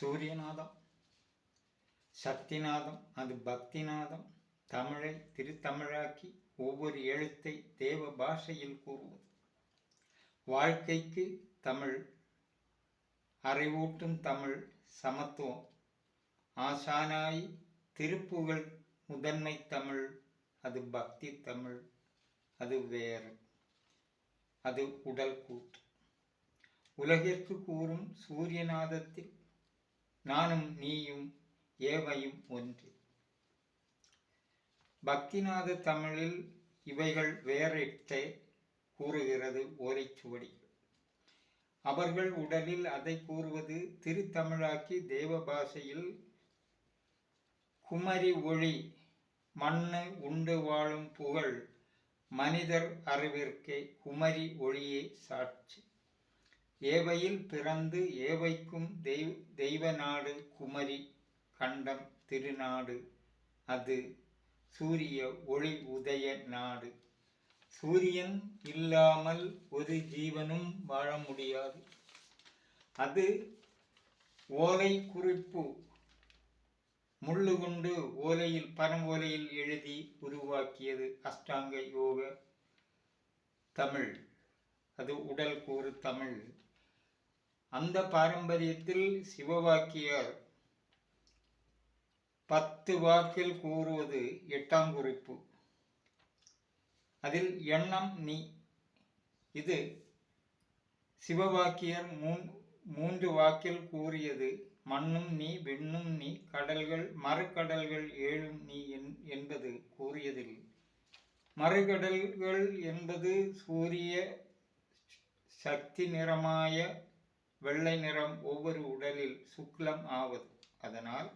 சூரியநாதம் சக்திநாதம் அது பக்திநாதம் தமிழை திருத்தமிழாக்கி ஒவ்வொரு எழுத்தை தேவ பாஷையில் கூறுவது. வாழ்க்கைக்கு தமிழ் அறிவூட்டும் தமிழ் சமத்துவம். ஆசானாய் திருப்புகழ் முதன்மை தமிழ் அது பக்தி தமிழ் அது வேறு அது உடல் கூட்டு. உலகிற்கு கூறும் சூரியநாதத்தில் நானும் நீயும் ஏவையும் ஒன்று. பக்திநாத தமிழில் இவைகள் வேறிட்டே கூறுகிறது ஓலைச்சுவடி அவர்கள் உடலில் அதை கூறுவது திருத்தமிழாக்கி தேவ பாஷையில் குமரி ஒளி மண்ணு உண்டு வாழும் புகழ் மனிதர் அறிவிற்கே குமரி ஒளியே சாட்சி. ஏவையில் பிறந்து ஏவைக்கும் தெய்வ தெய்வ நாடு குமரி கண்டம் திருநாடு அது சூரிய ஒளி உதய நாடு. சூரியன் இல்லாமல் ஒரு ஜீவனும் வாழ முடியாது. அது ஓலை குறிப்பு. முள்ளு கொண்டு ஓலையில் பரங்கோலையில் எழுதி உருவாக்கியது அஷ்டாங்க யோக தமிழ். அது உடல் கூறு தமிழ். அந்த பாரம்பரியத்தில் சிவவாக்கியார் பத்து வாக்கில் கூறுவது எட்டாம் குறிப்பு. அதில் எண்ணம் நீ. இது சிவவாக்கியர் மூன் மூன்று வாக்கில் கூறியது மண்ணும் நீ வெண்ணும் நீ கடல்கள் மறுக்கடல்கள் ஏழும் நீ என்பது கூறியதில். மறுகடல்கள் என்பது சூரிய சக்தி நிறமாய வெள்ளை நிறம் ஒவ்வொரு உடலில் சுக்லம் ஆவது. அதனால்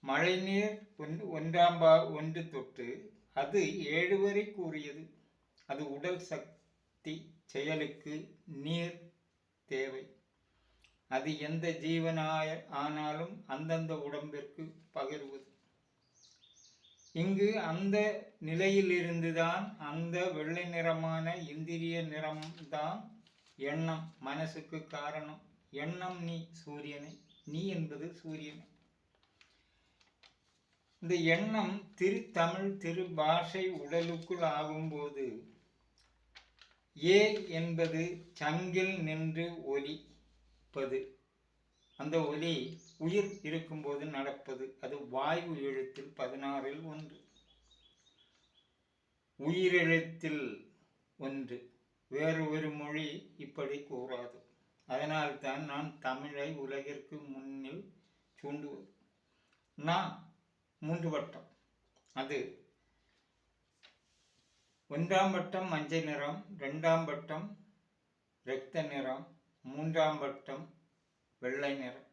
மழைநீர் ஒன் ஒன்றாம் பா ஒன்று தொட்டு அது ஏழு வரை கூறியது. அது உடல் சக்தி செயலுக்கு நீர் தேவை. அது எந்த ஜீவனாய ஆனாலும் அந்தந்த உடம்பிற்கு பகிர்வது. இங்கு அந்த நிலையிலிருந்துதான் அந்த வெள்ளை நிறமான இந்திரிய நிறம்தான் எண்ணம் மனசுக்கு காரணம். எண்ணம் நீ சூரியனை. நீ என்பது சூரியனை. இந்த எண்ணம் திருத்தமிழ் திரு பாஷை உடலுக்குள் ஆகும்போது ஏ என்பது சங்கில் நின்று ஒலிப்பது. அந்த ஒலி உயிர் இருக்கும்போது நடப்பது. அது வாயு எழுத்தில் பதினாறில் ஒன்று. உயிரெழுத்தில் ஒன்று. வேறு ஒரு மொழி இப்படி கூறாது. அதனால்தான் நான் தமிழை உலகிற்கு முன்னில் சூண்டுவது நான் மூன்று வட்டம். அது ஒன்றாம் வட்டம் மஞ்சள் நிறம் ரெண்டாம் வட்டம் இரத்த நிறம் மூன்றாம் வட்டம் வெள்ளை நிறம்.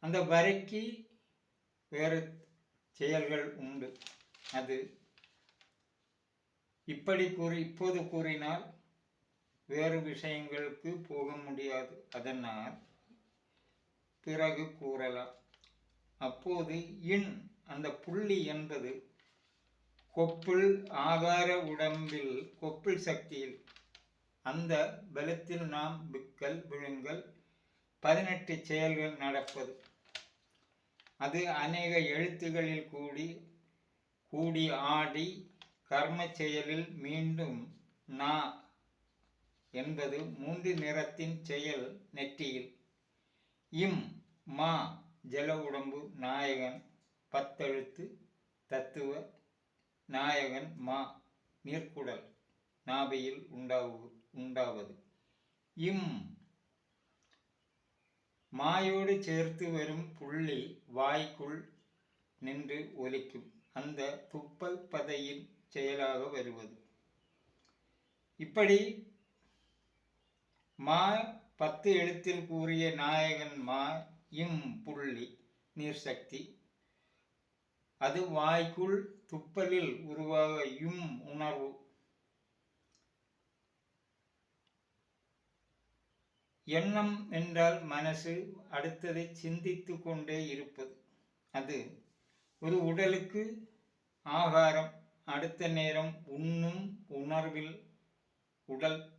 அந்த வரைக்கு வேறு செயல்கள் உண்டு. அது இப்படி கூறி இப்போது கூறினால் வேறு விஷயங்களுக்கு போக முடியாது. அதனால் பிறகு கூறலாம். அப்போது இன் அந்த புள்ளி என்பது கொப்பிள் ஆகார உடம்பில் கொப்பில் சக்தியில் அந்த பலத்தில் நாம் விக்கல் விழுங்கல் பதினெட்டு செயல்கள் நடப்பது. அது அநேக எழுத்துகளில் கூடி கூடி ஆடி கர்ம செயலில் மீண்டும் நா என்பது மூன்று நிறத்தின் செயல் நெற்றியில். இம் மா ஜல உடம்பு நாயகன் பத்தெழுத்து தத்துவ நாயகன் மா நீர்க்குடல் நாபியில் உண்டாவு உண்டாவது. இம் மாயோடு சேர்த்து வரும் புள்ளி வாய்க்குள் நின்று ஒலிக்கும். அந்த துப்பல் பதையின் செயலாக வருவது. இப்படி மா பத்து எழுத்தில் கூறிய நாயகன் மா இம் புள்ளி நீர் சக்தி. அது வாய்க்குள் துப்பலில் உருவாக இம் உணர்வு. எண்ணம் என்றால் மனசு அடுத்ததை சிந்தித்து கொண்டே இருப்பது. அது ஒரு உடலுக்கு ஆகாரம். அடுத்த நேரம் உண்ணும் உணர்வில் உடல்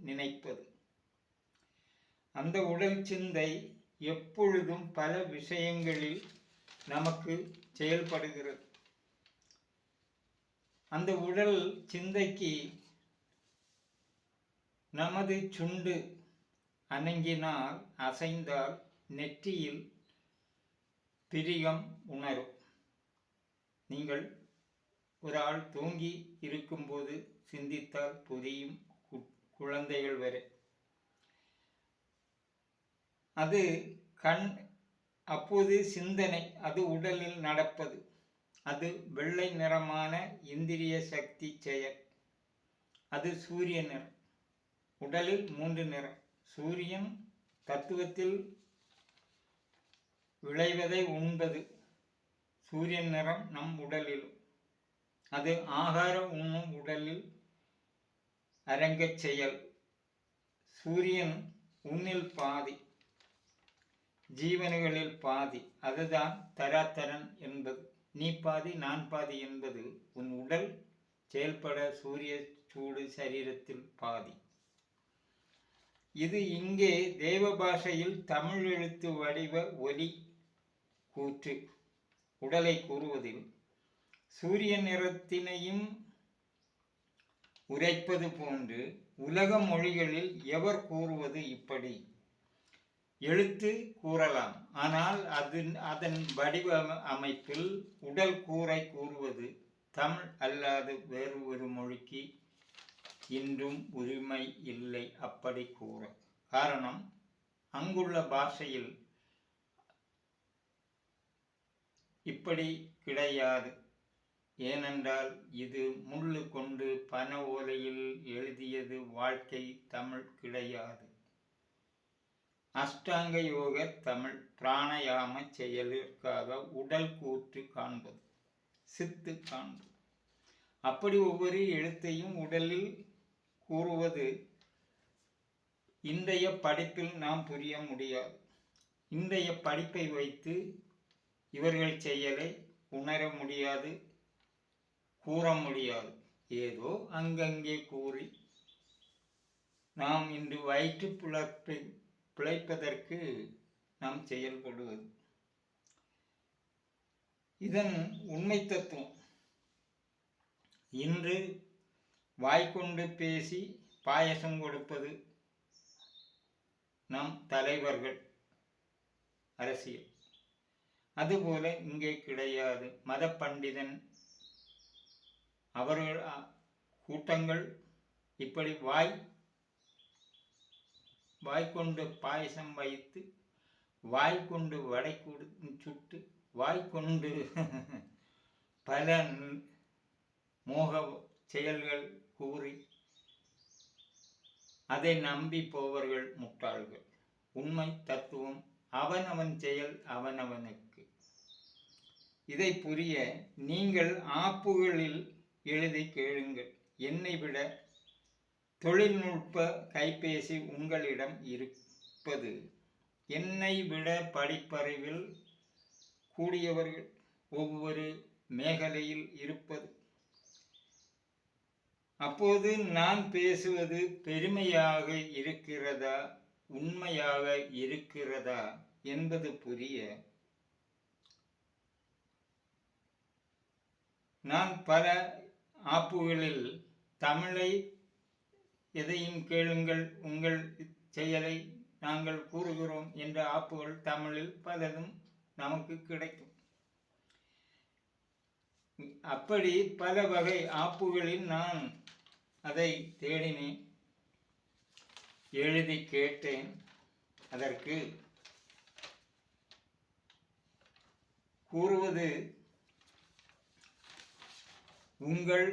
நினைப்பது. அந்த உடல் சிந்தை எப்பொழுதும் பல விஷயங்களில் நமக்கு செயல்படுகிறது. அந்த உடல் சிந்தைக்கு நமது சுண்டு அணங்கினால் அசைந்தால் நெற்றியில் பிரியம் உணரும். நீங்கள் ஒரு ஆள் தூங்கி இருக்கும்போது சிந்தித்தால் புரியும் கு- குழந்தைகள் வரை. அது கண் அப்போது சிந்தனை அது உடலில் நடப்பது. அது வெள்ளை நிறமான இந்திரிய சக்தி செயல். அது சூரிய நிறம். உடலில் மூன்று நிறம். சூரியன் தத்துவத்தில் விளைவதை உண்பது. சூரியன் நிறம் நம் உடலிலும். அது ஆகார உண்ணும் உடலில் அரங்கச் செயல். சூரியன் உன்னில் பாதி ஜீவன்களில் பாதி. அதுதான் தராத்தரன் என்பது. நீ பாதி நான் பாதி என்பது உன் உடல் செயல்பட சூரிய சூடு சரீரத்தில் பாதி. இது இங்கே தேவ பாஷையில் தமிழ் எழுத்து வடிவ ஒலி கூற்று. உடலை கூறுவதில் சூரிய நிறத்தினையும் உரைப்பது போன்று உலக மொழிகளில் எவர் கூறுவது இப்படி? எழுத்து கூறலாம். ஆனால் அது அதன் வடிவ அமைப்பில் உடல் கூரை கூறுவது தமிழ் அல்லாது வேறு ஒரு மொழிக்கு இன்றும் உரிமை இல்லை அப்படி கூற. காரணம் அங்குள்ள பாஷையில் இப்படி கிடையாது. ஏனென்றால் இது முள்ளு கொண்டு பன ஓலையில் எழுதியது வாழ்க்கை தமிழ் கிடையாது. அஷ்டாங்க யோக தமிழ் பிராணயாம செயலிற்காக உடல் கூற்று காண்பது சித்து காண்பது. அப்படி ஒவ்வொரு எழுத்தையும் உடலில் கூறுவது இன்றைய படிப்பில் நாம் புரிய முடியாது. இன்றைய படிப்பை வைத்து இவர்கள் செயலை உணர முடியாது. கூற முடியாது ஏதோ அங்கங்கே கூறி நாம் இன்று வயிற்று பிழப்பை பிழைப்பதற்கு நாம் செயல்படுவது. இதன் உண்மை தத்துவம். இன்று வாய்க்கொண்டு பேசி பாயசம் கொடுப்பது நம் தலைவர்கள் அரசியல். அதுபோல இங்கே கிடையாது. மத பண்டிதன் அவர்கள் கூட்டங்கள் இப்படி வாய் வாய்க்கொண்டு பாயசம் வைத்து வாய்க்கொண்டு வடை கொடு சுட்டு வாய்க்கொண்டு பல மோக செயல்கள் கூறி அதை நம்பி போவர்கள் முட்டாள்கள். உண்மை தத்துவம் அவனவன் செயல் அவனவனுக்கு. இதை புரிய நீங்கள் ஆப்புகளில் எழுதி கேளுங்கள். என்னை விட தொழில்நுட்ப கைபேசி உங்களிடம் இருப்பது என்னை விட படிப்பறிவில் கூடியவர்கள் ஒவ்வொரு மேகலையில் இருப்பது. அப்போது நான் பேசுவது பெருமையாக இருக்கிறதா உண்மையாக இருக்கிறதா என்பது புரிய நான் பல ஆப்புகளில் தமிழை எதையும் கேளுங்கள் உங்கள் செயலை நாங்கள் கூறுகிறோம் என்ற ஆப்புகள் தமிழில் பலதும் நமக்கு கிடைக்கும். அப்படி பல வகை ஆப்புகளில் நான் அதை தேடினேன் எழுதி கேட்டேன். அதற்கு கூறுவது உங்கள்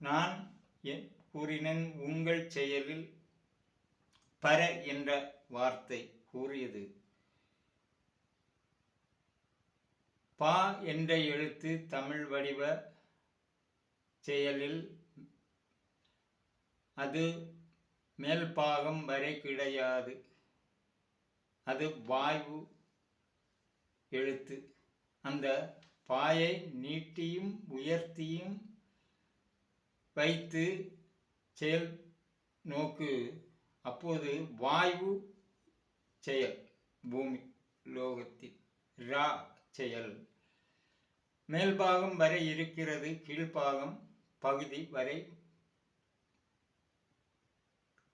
நான் கூறினேன் உங்கள் செயலில் பர என்ற வார்த்தை கூறியது. பா என்ற எழுத்து தமிழ் வடிவ செயலில் அது மேல் பாகம் வரை கிடையாது. அது வாய்வு எழுத்து. அந்த பாயை நீட்டியும் உயர்த்தியும் வைத்து செயல் நோக்கு. அப்போது வாயு செயல் பூமி லோகத்தில் ரா செயல். மேல்பாகம் வரை இருக்கிறது கீழ்பாகம் பகுதி வரை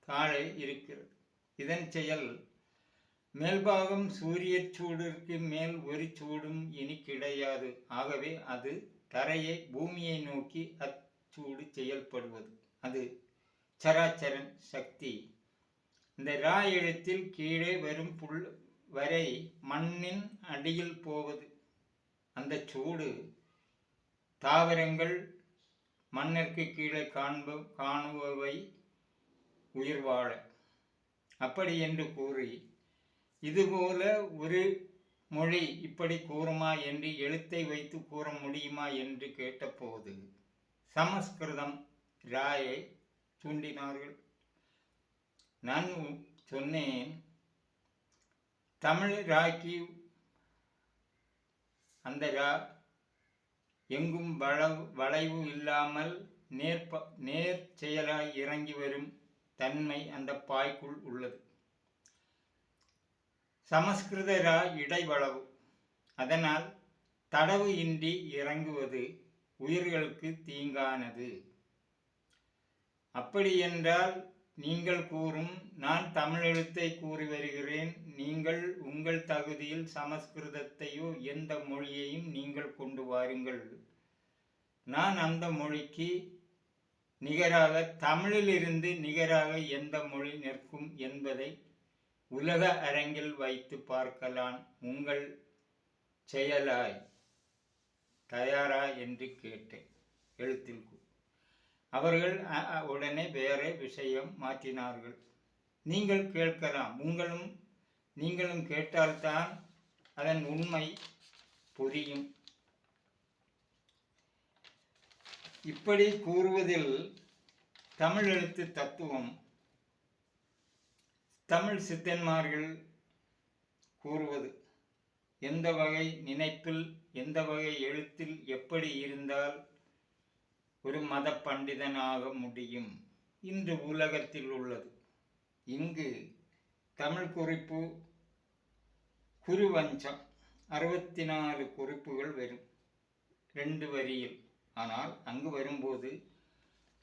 தாழே இருக்கிறது. இதன் செயல் மேல்பாகம் சூரிய சூடிற்கு மேல் ஒரு சூடும் இனி கிடையாது. ஆகவே அது தரையை பூமியை நோக்கி அச்சூடு செயல்படுவது. அது சராச்சரன் சக்தி. இந்த ரா எழுத்தில் கீழே வரும் புல் வரை மண்ணின் அடியில் போவது. அந்த சூடு தாவரங்கள் மண்ணிற்கு கீழே காண்ப காணுபவை உயிர் வாழ அப்படி என்று கூறி இதுபோல ஒரு மொழி இப்படி கூறுமா என்று எழுத்தை வைத்து கூற முடியுமா என்று கேட்டபோது சமஸ்கிருதம் ராயை தூண்டினார்கள். நான் சொன்னேன் தமிழ் ராக்கி அந்த ரா எங்கும் வளவு வளைவு இல்லாமல் நேர்ப நேர் செயலாய் இறங்கி வரும் தன்மை அந்த பாய்க்குள் உள்ளது. சமஸ்கிருத ரா இடைவளவு. அதனால் தடவு இன்றி இறங்குவது உயிர்களுக்கு தீங்கானது. அப்படி என்றால் நீங்கள் கூறும் நான் தமிழ் எழுத்தை கூறி வருகிறேன் நீங்கள் உங்கள் தகுதியில் சமஸ்கிருதத்தையோ எந்த மொழியையும் நீங்கள் கொண்டு வாருங்கள். நான் அந்த மொழிக்கு நிகராக தமிழிலிருந்து நிகராக எந்த மொழி நிற்கும் என்பதை உலக அரங்கில் வைத்து பார்க்கலாம் உங்கள் செயலாய். தயாரா என்று கேட்டேன். எழுத்தில் அவர்கள் உடனே வேறே விஷயம் மாற்றினார்கள். நீங்கள் கேட்கலாம். உங்களும் நீங்களும் கேட்டால்தான் அதன் உண்மை புரியும். இப்படி கூறுவதில் தமிழ் எழுத்து தத்துவம் தமிழ் சித்தன்மார்கள் கூறுவது எந்த வகை நினைப்பில் எந்த வகை எழுத்தில் எப்படி இருந்தால் ஒரு மத பண்டிதனாக முடியும் இன்று உலகத்தில் உள்ளது. இங்கு தமிழ் குறிப்பு குருவஞ்சம் அறுபத்தி நாலு குறிப்புகள் வரும் ரெண்டு வரியில். ஆனால் அங்கு வரும்போது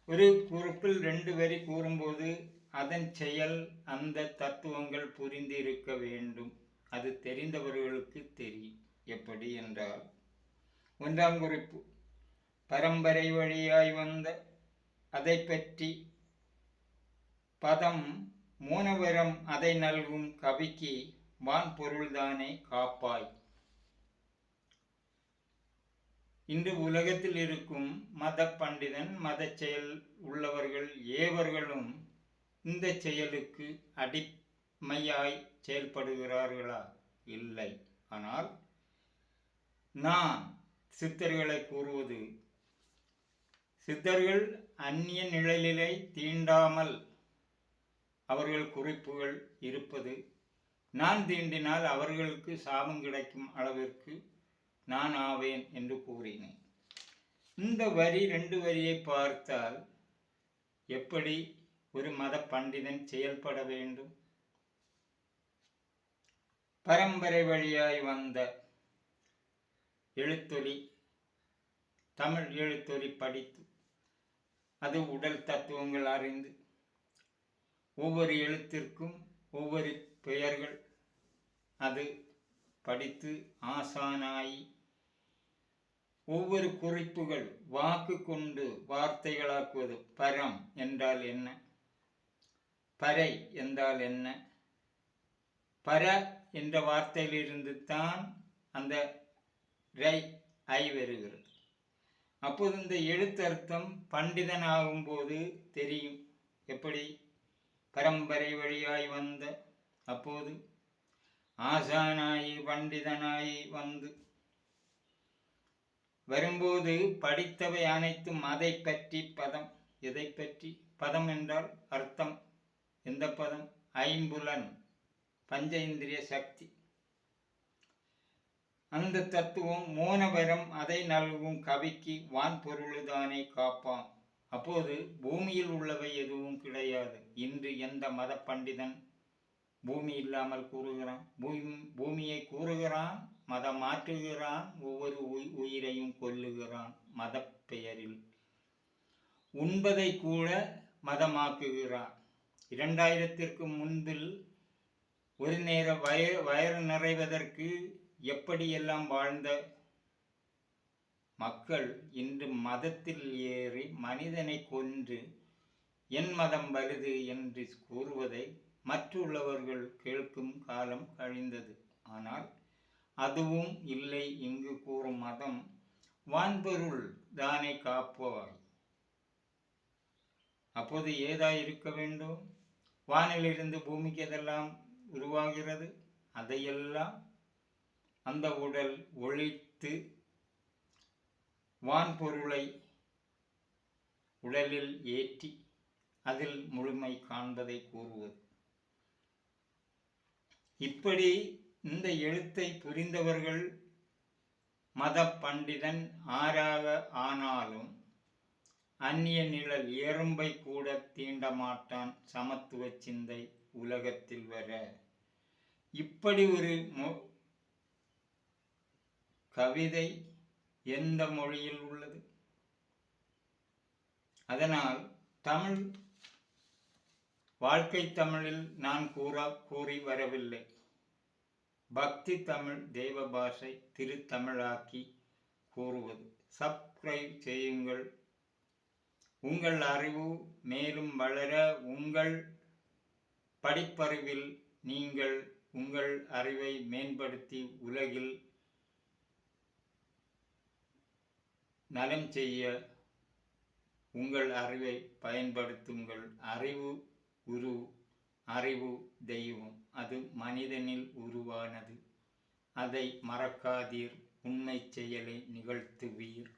ஒரு குறிப்பில் ரெண்டு வரி கூறும்போது அதன் செயல் அந்த தத்துவங்கள் புரிந்து இருக்க வேண்டும். அது தெரிந்தவர்களுக்கு தெரியும். எப்படி என்றால் ஒன்றாம் குறிப்பு பரம்பரை வழியாய் வந்த அதை பற்றி பதம் மூனவரம் அதை நல்கும் கவிக்கு வான் பொருள்தானே காப்பாய். இன்று உலகத்தில் இருக்கும் மத பண்டிதன் மத செயல் உள்ளவர்கள் ஏவர்களும் இந்த செயலுக்கு அடிமையாய் செயல்படுகிறார்களா? இல்லை. ஆனால் நான் சித்தர்களை கூறுவது சித்தர்கள் அந்நிய நிழலிலை தீண்டாமல் அவர்கள் குறிப்புகள் இருப்பது நான் தீண்டினால் அவர்களுக்கு சாபம் கிடைக்கும் அளவிற்கு நான் ஆவேன் என்று கூறினேன். இந்த வரி ரெண்டு வரியை பார்த்தால் எப்படி ஒரு மத பண்டிதன் செயல்பட வேண்டும். பரம்பரை வழியாய் வந்த எழுத்தொலி தமிழ் எழுத்தொலி படித்து அது உடல் தத்துவங்கள் அறிந்து ஒவ்வொரு எழுத்திற்கும் ஒவ்வொரு பெயர்கள் அது படித்து ஆசானாயி ஒவ்வொரு குறிப்புகள் வாக்கு கொண்டு வார்த்தைகளாக்குவது பரம் என்றால் என்ன? பறை என்றால் என்ன? பர என்ற வார்த்தையிலிருந்து தான் அந்த ரை ஐ வருகிறது. அப்போது இந்த எழுத்தர்த்தம் பண்டிதனாகும்போது தெரியும். எப்படி? பரம்பரை வழியாய் வந்த அப்போது ஆசானாயி பண்டிதனாயி வந்து வரும்போது படித்தவை அனைத்தும் அதை பற்றி பதம். எதை பற்றி பதம் என்றால் அர்த்தம். எந்த பதம்? ஐம்புலன் பஞ்ச இந்திரிய சக்தி. அந்த தத்துவம் மோனவரம் அதை நல்கும் கவிக்கு வான் பொருளுதானே காப்பான். அப்போது பூமியில் உள்ளவை எதுவும் கிடையாது. இன்று எந்த மத பண்டிதன் பூமி இல்லாமல் கூறுகிறான்? பூமி பூமியை கூறுகிறான் மதம் மாற்றுகிறான் ஒவ்வொரு உயி- உயிரையும் கொல்லுகிறான் மத பெயரில் உண்பதை கூட மதமாக்குகிறான். இரண்டாயிரத்திற்கு முன்பில் ஒரு நேர வய வயறு நிறைவதற்கு எப்படியெல்லாம் வாழ்ந்த மக்கள் இன்று மதத்தில் ஏறி மனிதனை கொன்று என் மதம் வருது என்று கூறுவதை மற்றுள்ளவர்கள் கேட்கும் காலம் கழிந்தது. ஆனால் அதுவும் இல்லை இங்கு கூறும் மதம் வான்பொருள் தானே காப்பவாய் அப்போது ஏதா இருக்க வேண்டும்? வானிலிருந்து பூமிக்கு எதெல்லாம் உருவாகிறது? அதையெல்லாம் அந்த உடல் ஒழித்து வான்பொருளை உடலில் ஏற்றி அதில் முழுமை காண்பதை கூறுவது. இப்படி இந்த எழுத்தை புரிந்தவர்கள் மத பண்டிதன் ஆறாக ஆனாலும் அந்நிய நிழல் எறும்பை கூட தீண்டமாட்டான் சமத்துவ சிந்தை உலகத்தில் வர. இப்படி ஒரு மொ- கவிதை எந்த மொழியில் உள்ளது? அதனால் தமிழ் வாழ்க்கை தமிழில் நான் கூற கூறி வரவில்லை. பக்தி தமிழ் தெய்வ பாஷை திருத்தமிழாக்கி கூறுவது. சப்ஸ்கிரைப் செய்யுங்கள். உங்கள் அறிவு மேலும் வளர உங்கள் படிப்பறிவில் நீங்கள் உங்கள் அறிவை மேம்படுத்தி உலகில் நலம் செய்ய உங்கள் அறிவை பயன்படுத்துங்கள். அறிவு குரு அறிவு தெய்வம். அது மனிதனில் உருவானது. அதை மறக்காதீர். உண்மை செயலை நிகழ்த்துவீர்.